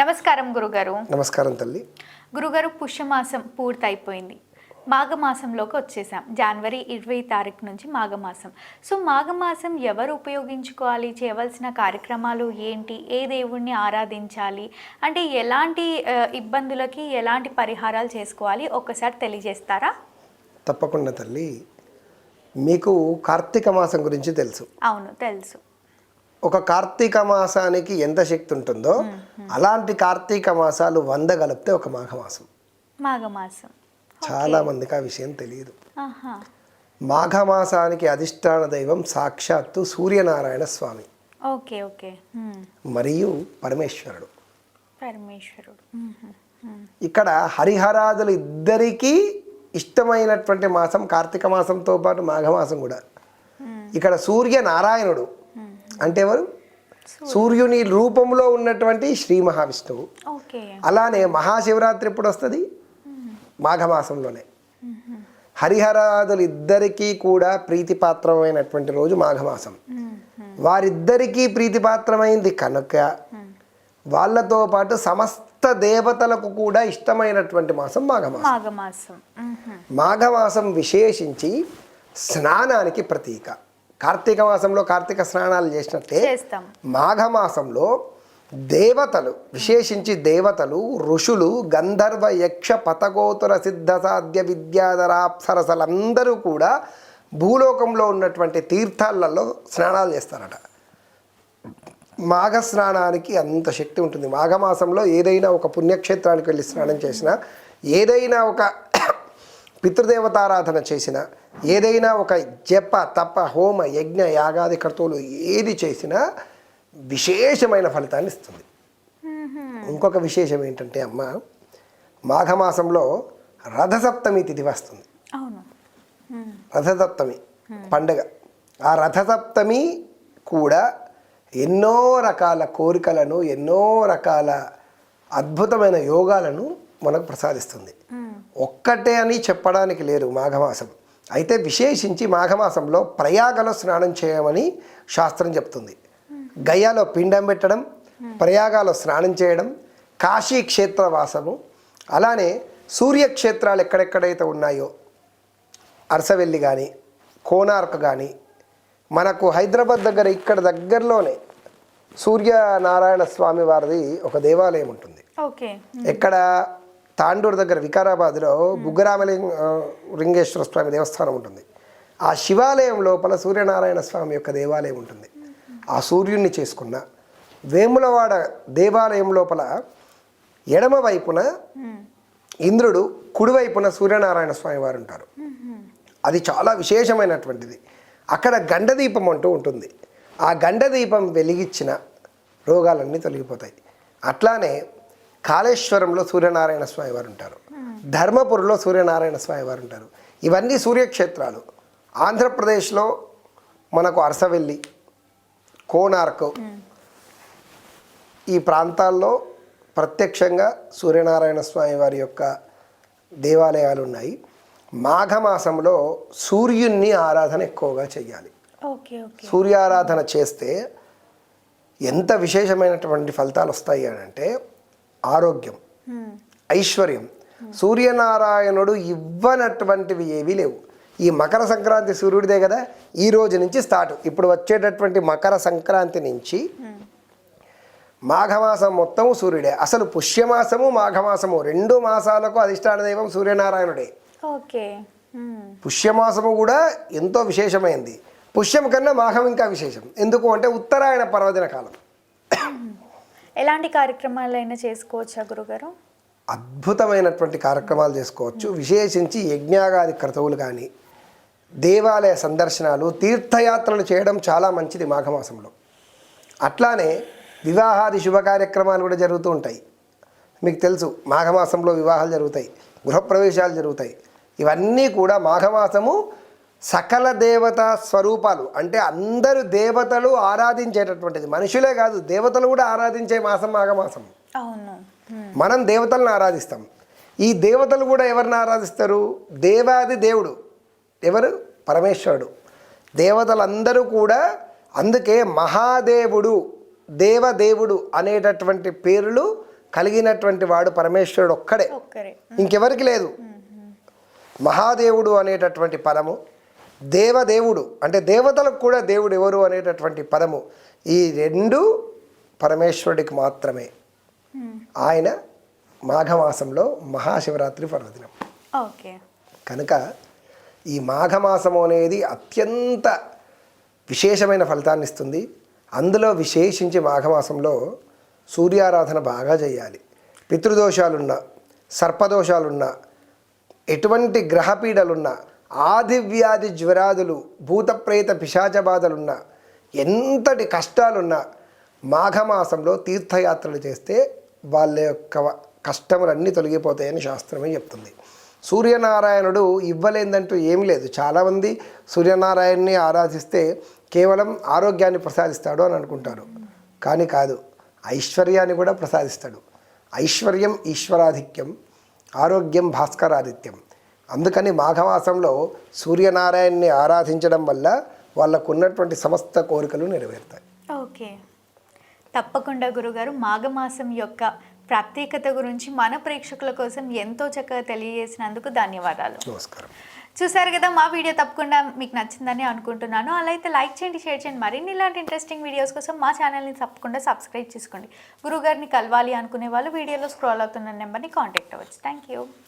నమస్కారం గురుగారు. నమస్కారం తల్లి. గురుగారు పుష్యమాసం పూర్తయిపోయింది. మాఘమాసంలోకి వచ్చేసాం. జనవరి ఇరవై తారీఖు నుంచి మాఘమాసం. సో మాఘమాసం ఎవరు ఉపయోగించుకోవాలి? చేయవలసిన కార్యక్రమాలు ఏంటి? ఏ దేవుణ్ణి ఆరాధించాలి? అంటే ఎలాంటి ఇబ్బందులకి ఎలాంటి పరిహారాలు చేసుకోవాలి? ఒక్కసారి తెలియజేస్తారా? తప్పకుండా తల్లి. మీకు కార్తీక మాసం గురించి తెలుసు. అవును తెలుసు. ఒక కార్తీక మాసానికి ఎంత శక్తి ఉంటుందో అలాంటి కార్తీక మాసాలు వంద కలిపితే ఒక మాఘమాసం. మాఘమాసం. చాలా మందికి ఆ విషయం తెలియదు. మాఘమాసానికి అధిష్టాన దైవం సాక్షాత్తు సూర్యనారాయణ స్వామి. Okay okay. మరియు పరమేశ్వరుడు. పరమేశ్వరుడు. ఇక్కడ హరిహరాదులు ఇద్దరికీ ఇష్టమైనటువంటి మాసం కార్తీక మాసంతో పాటు మాఘమాసం కూడా. ఇక్కడ సూర్య నారాయణుడు అంటే ఎవరు? సూర్యుని రూపంలో ఉన్నటువంటి శ్రీ మహావిష్ణువు. అలానే మహాశివరాత్రి ఎప్పుడు వస్తుంది? మాఘమాసంలోనే. హరిహరాదులు ఇద్దరికీ కూడా ప్రీతిపాత్రమైనటువంటి రోజు మాఘమాసం. వారిద్దరికీ ప్రీతిపాత్రమైంది కనుక వాళ్ళతో పాటు సమస్త దేవతలకు కూడా ఇష్టమైనటువంటి మాసం మాఘమాసం. మాఘమాసం విశేషించి స్నానానికి ప్రతీక. కార్తీక మాసంలో కార్తీక స్నానాలు చేసినట్టే మాఘమాసంలో దేవతలు విశేషించి దేవతలు ఋషులు గంధర్వ యక్ష పతగోతుర సిద్ధ సాధ్య విద్యాధరాప్సరసలందరూ కూడా భూలోకంలో ఉన్నటువంటి తీర్థాలలో స్నానాలు చేస్తారట. మాఘ స్నానానికి అంత శక్తి ఉంటుంది. మాఘమాసంలో ఏదైనా ఒక పుణ్యక్షేత్రానికి వెళ్ళి స్నానం చేసినా ఏదైనా ఒక పితృదేవతారాధన చేసిన ఏదైనా ఒక జప తప హోమ యజ్ఞ యాగాది కర్తవులు ఏది చేసినా విశేషమైన ఫలితాన్ని ఇస్తుంది. ఇంకొక విశేషం ఏంటంటే అమ్మ మాఘమాసంలో రథసప్తమి తిథి వస్తుంది. రథసప్తమి పండుగ. ఆ రథసప్తమి కూడా ఎన్నో రకాల కోరికలను ఎన్నో రకాల అద్భుతమైన యోగాలను మనకు ప్రసాదిస్తుంది. ఒక్కటే అని చెప్పడానికి లేరు మాఘమాసం. అయితే విశేషించి మాఘమాసంలో ప్రయాగలో స్నానం చేయమని శాస్త్రం చెప్తుంది. గయాలో పిండం పెట్టడం ప్రయాగాలో స్నానం చేయడం కాశీ క్షేత్రవాసము అలానే సూర్యక్షేత్రాలు ఎక్కడెక్కడైతే ఉన్నాయో అరసవెల్లి కానీ కోనార్క్ కానీ మనకు హైదరాబాద్ దగ్గర ఇక్కడ దగ్గరలోనే సూర్యనారాయణ స్వామి వారిది ఒక దేవాలయం ఉంటుంది. ఎక్కడ తాండూరు దగ్గర వికారాబాద్లో బుగ్గరామలింగ ఆ, లింగేశ్వర స్వామి దేవస్థానం ఉంటుంది. ఆ శివాలయం లోపల సూర్యనారాయణ స్వామి యొక్క దేవాలయం ఉంటుంది. ఆ సూర్యుడిని చేసుకున్న వేములవాడ దేవాలయం లోపల ఎడమ వైపున ఇంద్రుడు కుడివైపున సూర్యనారాయణ స్వామి వారు ఉంటారు. అది చాలా విశేషమైనటువంటిది. అక్కడ గండదీపం అంటూ ఉంటుంది. ఆ గండదీపం వెలిగించిన రోగాలన్నీ తొలగిపోతాయి. అట్లానే కాళేశ్వరంలో సూర్యనారాయణ స్వామి వారు ఉంటారు. ధర్మపురిలో సూర్యనారాయణ స్వామి వారు ఉంటారు. ఇవన్నీ సూర్యక్షేత్రాలు. ఆంధ్రప్రదేశ్లో మనకు అరసవెల్లి కోనార్క్ ఈ ప్రాంతాల్లో ప్రత్యక్షంగా సూర్యనారాయణ స్వామి వారి యొక్క దేవాలయాలు ఉన్నాయి. మాఘమాసంలో సూర్యుణ్ణి ఆరాధన ఎక్కువగా చేయాలి. సూర్యారాధన చేస్తే ఎంత విశేషమైనటువంటి ఫలితాలు వస్తాయి అని అంటే ఆరోగ్యం ఐశ్వర్యం. సూర్యనారాయణుడు ఇవ్వనటువంటివి ఏవీ లేవు. ఈ మకర సంక్రాంతి సూర్యుడిదే కదా ఈ రోజు నుంచి స్టార్ట్. ఇప్పుడు వచ్చేటటువంటి మకర సంక్రాంతి నుంచి మాఘమాసం మొత్తం సూర్యుడే. అసలు పుష్యమాసము మాఘమాసము రెండు మాసాలకు అధిష్టాన దైవం సూర్యనారాయణుడే. ఓకే. పుష్యమాసము కూడా ఎంతో విశేషమైంది. పుష్యం కన్నా మాఘం ఇంకా విశేషం. ఎందుకు అంటే ఉత్తరాయణ పర్వదిన కాలం. ఎలాంటి కార్యక్రమాలైనా చేసుకోవచ్చా గురుగారు? అద్భుతమైనటువంటి కార్యక్రమాలు చేసుకోవచ్చు. విశేషించి యజ్ఞాగాది క్రతువులు కానీ దేవాలయ సందర్శనాలు తీర్థయాత్రలు చేయడం చాలా మంచిది మాఘమాసంలో. అట్లానే వివాహాది శుభ కార్యక్రమాలు కూడా జరుగుతూ ఉంటాయి. మీకు తెలుసు మాఘమాసంలో వివాహాలు జరుగుతాయి గృహప్రవేశాలు జరుగుతాయి. ఇవన్నీ కూడా మాఘమాసము సకల దేవతా స్వరూపాలు అంటే అందరు దేవతలు ఆరాధించేటటువంటిది. మనుషులే కాదు దేవతలు కూడా ఆరాధించే మాసం మాఘమాసం. అవును. మనం దేవతలను ఆరాధిస్తాం. ఈ దేవతలు కూడా ఎవరిని ఆరాధిస్తారు? దేవాది దేవుడు. ఎవరు? పరమేశ్వరుడు. దేవతలందరూ కూడా అందుకే మహాదేవుడు దేవదేవుడు అనేటటువంటి పేర్లు కలిగినటువంటి వాడు పరమేశ్వరుడు ఒక్కడే. ఇంకెవరికి లేదు. మహాదేవుడు అనేటటువంటి పదము దేవదేవుడు అంటే దేవతలకు కూడా దేవుడు ఎవరు అనేటటువంటి పదము ఈ రెండు పరమేశ్వరుడికి మాత్రమే. ఆయన మాఘమాసంలో మహాశివరాత్రి పర్వదినం. ఓకే. కనుక ఈ మాఘమాసము అనేది అత్యంత విశేషమైన ఫలితాన్ని ఇస్తుంది. అందులో విశేషించి మాఘమాసంలో సూర్యారాధన బాగా చేయాలి. పితృదోషాలున్నా సర్పదోషాలున్నా ఎటువంటి గ్రహపీడలున్నా ఆది వ్యాధి జ్వరాదులు భూతప్రేత పిశాచ బాధలున్నా ఎంతటి కష్టాలున్నా మాఘమాసంలో తీర్థయాత్రలు చేస్తే వాళ్ళ యొక్క కష్టములన్నీ తొలగిపోతాయని శాస్త్రమే చెప్తుంది. సూర్యనారాయణుడు ఇవ్వలేదంటూ ఏమీ లేదు. చాలామంది సూర్యనారాయణని ఆరాధిస్తే కేవలం ఆరోగ్యాన్ని ప్రసాదిస్తాడు అని అనుకుంటారు. కానీ కాదు ఐశ్వర్యాన్ని కూడా ప్రసాదిస్తాడు. ఐశ్వర్యం ఈశ్వరాధిక్యం ఆరోగ్యం భాస్కరాదిత్యం. అందుకని మాఘమాసంలో సూర్యనారాయణని ఆరాధించడం వల్ల వాళ్ళకు ఉన్నటువంటి సమస్త కోరికలు నెరవేరుతాయి. ఓకే. తప్పకుండా గురుగారు మాఘమాసం యొక్క ప్రత్యేకత గురించి మన ప్రేక్షకుల కోసం ఎంతో చక్కగా తెలియజేసినందుకు ధన్యవాదాలు. నమస్కారం. చూసారు కదా మా వీడియో తప్పకుండా మీకు నచ్చిందని అనుకుంటున్నాను. అలా అయితే లైక్ చేయండి షేర్ చేయండి. మరిన్ని ఇలాంటి ఇంట్రెస్టింగ్ వీడియోస్ కోసం మా ఛానల్ని తప్పకుండా సబ్స్క్రైబ్ చేసుకోండి. గురుగారిని కలవాలి అనుకునే వాళ్ళు వీడియోలో స్క్రోల్ అవుతున్న నెంబర్ని కాంటాక్ట్ అవ్వచ్చు. Thank you